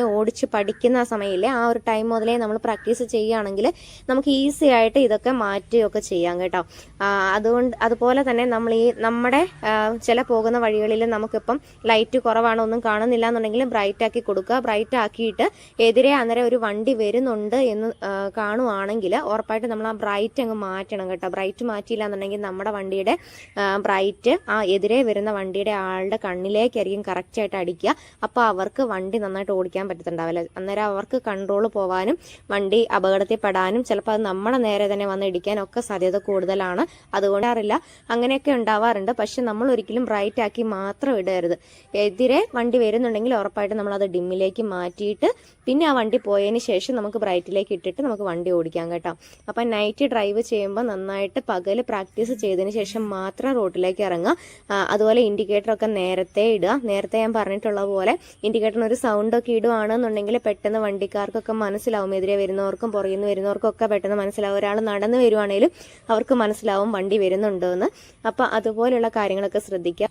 ഓടിച്ച് പഠിക്കുന്ന സമയമില്ലേ ആ ഒരു ടൈം മുതലേ നമ്മൾ പ്രാക്ടീസ് ചെയ്യുകയാണെങ്കിൽ നമുക്ക് ഈസി ആയിട്ട് ഇതൊക്കെ മാറ്റുകയൊക്കെ ചെയ്യാം കേട്ടോ. അതുകൊണ്ട് അതുപോലെ തന്നെ നമ്മൾ ഈ നമ്മുടെ ചില പോകുന്ന വഴികളിൽ നമുക്കിപ്പം ലൈറ്റ് കുറവാണ് ഒന്നും കാണുന്നില്ല എന്നുണ്ടെങ്കിൽ ബ്രൈറ്റ് ആക്കി കൊടുക്കുക. ബ്രൈറ്റ് ആക്കിയിട്ട് എതിരെ അന്നേരം ഒരു വണ്ടി വരുന്നുണ്ട് എന്ന് കാണുവാണെങ്കിൽ ഉറപ്പായിട്ട് നമ്മൾ ആ ബ്രൈറ്റ് അങ്ങ് മാറ്റണം കേട്ടോ. ബ്രൈറ്റ് മാറ്റിയില്ല എന്നുണ്ടെങ്കിൽ നമ്മുടെ വണ്ടിയുടെ ബ്രൈറ്റ് ആ എതിരെ വരുന്ന വണ്ടിയുടെ ആളുടെ കണ്ണിലേക്കായിരിക്കും കറക്റ്റായിട്ട് അടിക്കുക. അപ്പോൾ അവർക്ക് വണ്ടി നന്നായിട്ട് ഓടിക്കാൻ പറ്റത്തുണ്ടാവില്ല. അന്നേരം അവർക്ക് കൺട്രോൾ പോവാനും വണ്ടി അപകടത്തിൽ പെടാനും ചിലപ്പോൾ അത് നമ്മുടെ നേരെ തന്നെ വന്ന് ഇടിക്കാനും ഒക്കെ സാധ്യത കൂടുതലാണ്. അതുകൊണ്ട് അറിയില്ല അങ്ങനെയൊക്കെ ഉണ്ടാവാറുണ്ട്. പക്ഷെ നമ്മൾ ഒരിക്കലും ബ്രൈറ്റ് ആക്കി മാത്രം ഇടരുത്. എതിരെ വണ്ടി വരുന്നുണ്ടെങ്കിൽ ഉറപ്പായിട്ട് നമ്മൾ അത് ഡിമ്മിലേക്ക് മാറ്റിയിട്ട് പിന്നെ ആ വണ്ടി പോയതിന് ശേഷം നമുക്ക് ബ്രൈറ്റിലേക്ക് ഇട്ടിട്ട് നമുക്ക് വണ്ടി ഓടിക്കാം കേട്ടോ. അപ്പം നൈറ്റ് ഡ്രൈവ് ചെയ്യുമ്പോൾ നന്നായിട്ട് പകൽ പ്രാക്ടീസ് ചെയ്തതിന് ശേഷം മാത്രം റോട്ടിലേക്ക് ഇറങ്ങുക. അതുപോലെ ഇൻഡിക്കേറ്ററൊക്കെ നേരത്തെ ഇടുക. നേരത്തെ ഞാൻ പറഞ്ഞിട്ടുള്ള പോലെ ഇൻഡിക്കേറ്ററിന് ഒരു സൗണ്ട് ഒക്കെ ഇടുവാണെന്നുണ്ടെങ്കിൽ പെട്ടെന്ന് വണ്ടിക്കാർക്കൊക്കെ മനസ്സിലാവും. എതിരെ വരുന്നവർക്കും പുറകിൽ നിന്ന് വരുന്നവർക്കും ഒക്കെ പെട്ടെന്ന് മനസ്സിലാവും. ഒരാൾ നടന്നു വരുവാണേലും അവർക്ക് മനസ്സിലാവും വണ്ടി വരുന്നുണ്ടോ എന്ന് അപ്പം അതുപോലെയുള്ള കാര്യങ്ങളൊക്കെ ശ്രദ്ധിക്കുക.